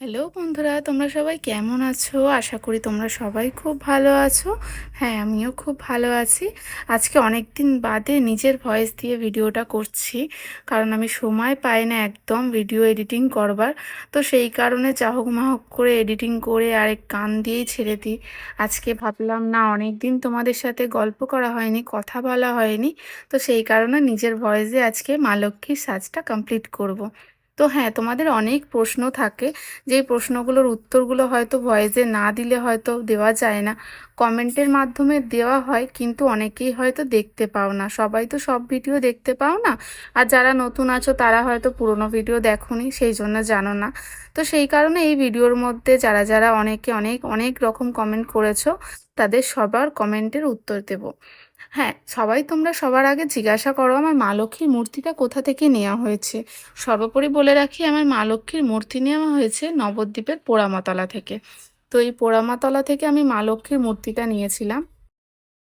Hello বন্ধুরা, তোমরা সবাই কেমন আছো? আশা করি তোমরা সবাই খুব ভালো আছো। হ্যাঁ আমিও খুব ভালো আছি। আজকে অনেক দিন বাদে নিজের ভয়েস দিয়ে ভিডিওটা করছি, কারণ আমি সময় পাই না একদম ভিডিও এডিটিং করবার। তো সেই কারণে চাহক মাহক করে এডিটিং করে আরেক কান দিয়েই ছেড়ে দিই। আজকে ভাবলাম, না অনেক দিন তোমাদের সাথে গল্প করা হয়নি, কথা বলা হয়নি। তো সেই কারণে নিজের ভয়েসে আজকে মা লক্ষ্মীর সাজটা কমপ্লিট করব। তো হ্যাঁ তোমাদের অনেক প্রশ্ন থাকে। যেই প্রশ্নগুলোর উত্তরগুলো হয়তো ভয়েসে না দিলে হয়তো দেওয়া যায় না। কমেন্টের মাধ্যমে দেওয়া হয়, কিন্তু অনেকেই হয়তো দেখতে পাও না। সবাই তো সব ভিডিও দেখতে পাও না। আর যারা নতুন আছো, তারা হয়তো পুরনো ভিডিও দেখোনি, সেই জন্য জানো না। তো সেই কারণে এই ভিডিওর মধ্যে যারা যারা অনেকে অনেক অনেক রকম কমেন্ট করেছ, তাদের সবার কমেন্টের উত্তর দেব। হ্যাঁ সবাই তোমরা সবার আগে জিজ্ঞাসা করো আমার মা লক্ষ্মীর মূর্তিটা কোথা থেকে নেওয়া হয়েছে। সর্বোপরি বলে রাখি আমার মা লক্ষ্মীর মূর্তি নেওয়া হয়েছে নবদ্বীপের পোড়ামাতলা থেকে। তো এই পোড়ামাতলা থেকে আমি মা লক্ষ্মীর মূর্তিটা নিয়েছিলাম।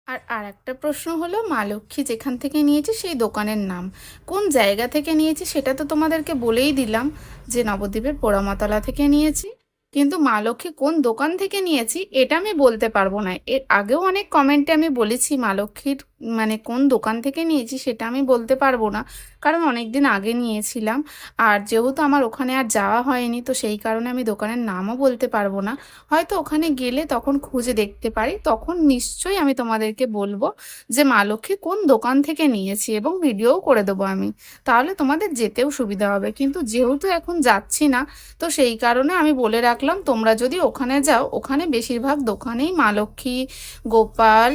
আর আর একটা প্রশ্ন হলো, মা লক্ষ্মী যেখান থেকে নিয়েছি সেই দোকানের নাম। কোন জায়গা থেকে নিয়েছি সেটা তো তোমাদেরকে বলেই দিলাম যে নবদ্বীপের পোড়ামাতলা থেকে নিয়েছি। কিন্তু মা লক্ষ্মী কোন দোকান থেকে নিয়েছি, এটা আমি বলতে পারব না। এর আগেও অনেক কমেন্টে আমি বলেছি মা লক্ষ্মীর মানে কোন দোকান থেকে নিয়েছি সেটা আমি বলতে পারব না। কারণ অনেক দিন আগে নিয়েছিলাম। আর যেহেতু আমার ওখানে আর যাওয়া হয়নি, তো সেই কারণে আমি দোকানের নামও বলতে পারব না। হয়তো ওখানে গেলে তখন খুঁজে দেখতে পারি, তখন নিশ্চয়ই আমি তোমাদেরকে বলব যে, মা লক্ষ্মী, কোন দোকান থেকে নিয়েছি? এবং ভিডিওও করে দেবো আমি। তাহলে তোমাদের যেতেও সুবিধা হবে। কিন্তু যেহেতু এখন যাচ্ছি না, তো সেই কারণে আমি বলে রাখলাম, তোমরা যদি ওখানে যাও, ওখানে বেশিরভাগ দোকানেই মা লক্ষ্মী, গোপাল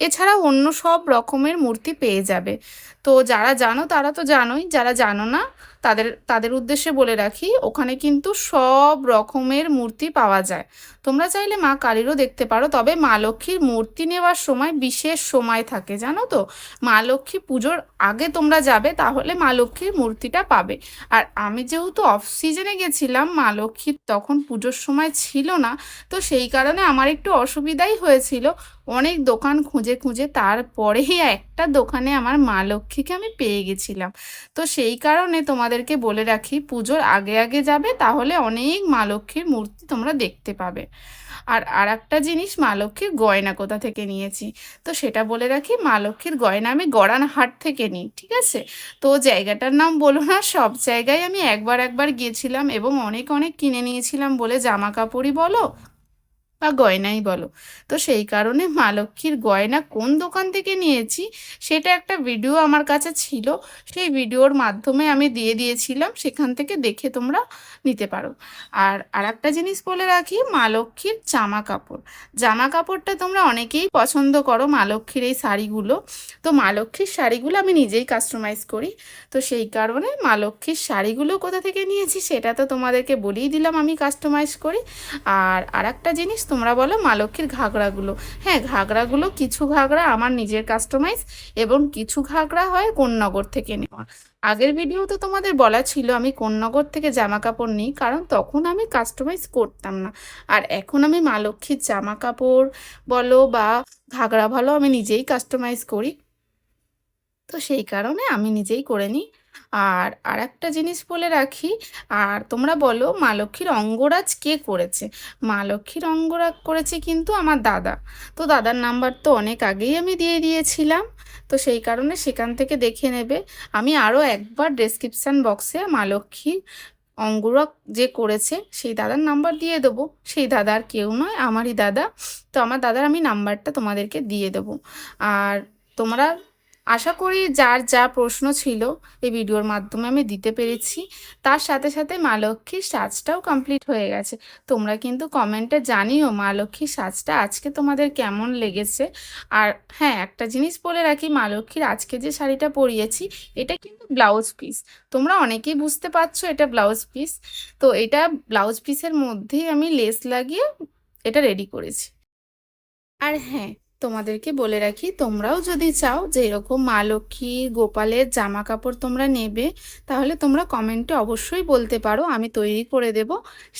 এছাড়া অন্য সব রকমের মূর্তি পেয়ে যাবে। তো যারা জানো তারা তো জানোই, যারা জানো না তাদের তাদের উদ্দেশ্যে বলে রাখি, ওখানে কিন্তু সব রকমের মূর্তি পাওয়া যায়। তোমরা চাইলে মা কালীরও দেখতে পারো, তবে মা লক্ষ্মীর মূর্তি নেওয়ার সময় বিশেষ সময় থাকে, জানো তো? মা লক্ষ্মী পুজোর আগে তোমরা যাবে, তাহলে মা লক্ষ্মীর মূর্তিটা পাবে। আর আমি যেহেতু অফ সিজনে গেছিলাম, মা লক্ষ্মীর তখন পুজোর সময় ছিল না, তো সেই কারণে আমার একটু অসুবিধাই হয়েছিল। অনেক দোকান খুঁজে খুঁজে তারপরেই একটা দোকানে আমার মা লক্ষ্মীকে আমি পেয়ে গেছিলাম। তো সেই কারণে তোমাদেরকে বলে রাখি, পুজোর আগে আগে যাবে, তাহলে অনেক মা লক্ষ্মীর মূর্তি তোমরা দেখতে পাবে। আর আর একটা জিনিস, মা লক্ষ্মীর গয়না কোথা থেকে নিয়েছি? তো সেটা বলে রাখি, মা লক্ষ্মীর গয়না আমি গড়ান হাট থেকে নিই, ঠিক আছে? তো জায়গাটার নাম বলো না, সব জায়গায় আমি একবার একবার গিয়েছিলাম এবং অনেক অনেক কিনে নিয়েছিলাম বলে জামা কাপড়ই বলো বা গয়নাই বলো। তো সেই কারণে মা লক্ষ্মীর গয়না কোন দোকান থেকে নিয়েছি সেটা একটা ভিডিও আমার কাছে ছিল। সেই ভিডিওর মাধ্যমে আমি দিয়ে দিয়েছিলাম, সেখান থেকে দেখে তোমরা নিতে পারো। আর আর একটা জিনিস বলে রাখি, মা লক্ষ্মীর জামা কাপড়। জামা কাপড়টা তোমরা অনেকেই পছন্দ করো মা লক্ষ্মীর এই শাড়িগুলো। তো মা লক্ষ্মীর শাড়িগুলো আমি নিজেই কাস্টমাইজ করি। তো সেই কারণে মা লক্ষ্মীর শাড়িগুলো কোথা থেকে নিয়েছি সেটা তো তোমাদেরকে বলেই দিলাম আমি কাস্টমাইজ করি। আর আর একটা জিনিস তোমরা বলো মা ঘাগরাগুলো হ্যাঁ ঘাগরাগুলো কিছু ঘাগরা আমার নিজের কাস্টমাইজ এবং কিছু ঘাগরা হয় কোন্নগর থেকে নেওয়া। আগের ভিডিওতে তোমাদের বলা ছিল আমি কোন্নগর থেকে জামা কাপড় নিই, কারণ তখন আমি কাস্টমাইজ করতাম না। আর এখন আমি মা লক্ষ্মীর জামা কাপড় বলো বা ঘাগরা ভালো আমি নিজেই কাস্টমাইজ করি। তো সেই কারণে আমি নিজেই করে নিই। আর আর একটা জিনিস বলে রাখি, আর তোমরা বলো মা লক্ষ্মীর অঙ্গরাজ কে করেছে? মা লক্ষ্মীর অঙ্গরাগ করেছে কিন্তু আমার দাদা। তো দাদার নাম্বার তো অনেক আগেই আমি দিয়ে দিয়েছিলাম। তো সেই কারণে সেখান থেকে দেখে নেবে। আমি আরও একবার ডেসক্রিপশান বক্সে মা লক্ষ্মীর অঙ্গরাগ যে করেছে, সেই দাদার নাম্বার দিয়ে দেবো। সেই দাদা আর কেউ নয়, আমারই দাদা। তো আমার দাদার আমি নাম্বারটা তোমাদেরকে দিয়ে দেবো। আর তোমরা আশা করি যার যা প্রশ্ন ছিল এই ভিডিওর মাধ্যমে আমি দিতে পেরেছি। তার সাথে সাথে মা লক্ষ্মীর সাজটাও কমপ্লিট হয়ে গেছে। তোমরা কিন্তু কমেন্টে জানিও মা লক্ষ্মীর সাজটা আজকে তোমাদের কেমন লেগেছে। আর হ্যাঁ একটা জিনিস বলে রাখি, মা লক্ষ্মীর আজকে যে শাড়িটা পরিয়েছি, এটা কিন্তু ব্লাউজ পিস তোমরা অনেকেই বুঝতে পারছ এটা ব্লাউজ পিস তো এটা ব্লাউজ পিসের মধ্যেই আমি লেস লাগিয়ে এটা রেডি করেছি। আর হ্যাঁ তোমাদেরকে বলে রাখি, তোমরাও যদি চাও যে এরকম মা লক্ষ্মী, গোপালের জামা কাপড় তোমরা নেবে, তাহলে তোমরা কমেন্টে অবশ্যই বলতে পারো, আমি তৈরি করে দেব।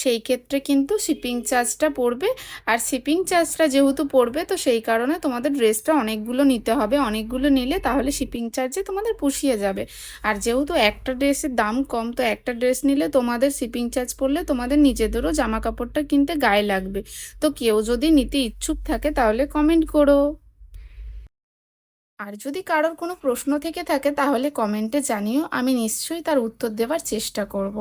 সেই ক্ষেত্রে কিন্তু শিপিং চার্জটা পড়বে, আর শিপিং চার্জটা যেহেতু পড়বে, তো সেই কারণে তোমাদের ড্রেসটা অনেকগুলো নিতে হবে, অনেকগুলো নিলে তাহলে শিপিং চার্জে তোমাদের পুষিয়ে যাবে। আর যেহেতু একটা ড্রেসের দাম কম, তো একটা ড্রেস নিলে তোমাদের শিপিং চার্জ পড়লে তোমাদের নিজেদেরও জামা কাপড়টা কিনতে গায়ে লাগবে। তো কেউ যদি নিতে ইচ্ছুক থাকে, তাহলে কমেন্ট করো। আর যদি কারোর কোনো প্রশ্ন থেকে থাকে, তাহলে কমেন্টে জানিও, আমি নিশ্চয়ই তার উত্তর দেওয়ার চেষ্টা করব।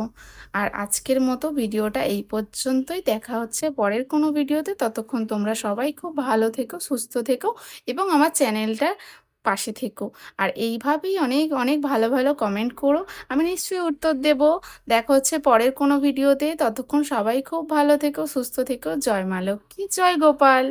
আর আজকের মতো ভিডিওটা এই পর্যন্তই। দেখা হচ্ছে পরের কোনো ভিডিওতে। ততক্ষণ তোমরা সবাই খুব ভালো থেকো, সুস্থ থেকো এবং আমার চ্যানেলটার পাশে থেকো। আর এইভাবেই অনেক অনেক ভালো ভালো কমেন্ট করো। আমি নিশ্চয়ই উত্তর দেব। দেখা হচ্ছে পরের কোনো ভিডিওতে। ততক্ষণ সবাই খুব ভালো থেকো, সুস্থ থেকো। জয় মা লক্ষ্মী, জয় গোপাল।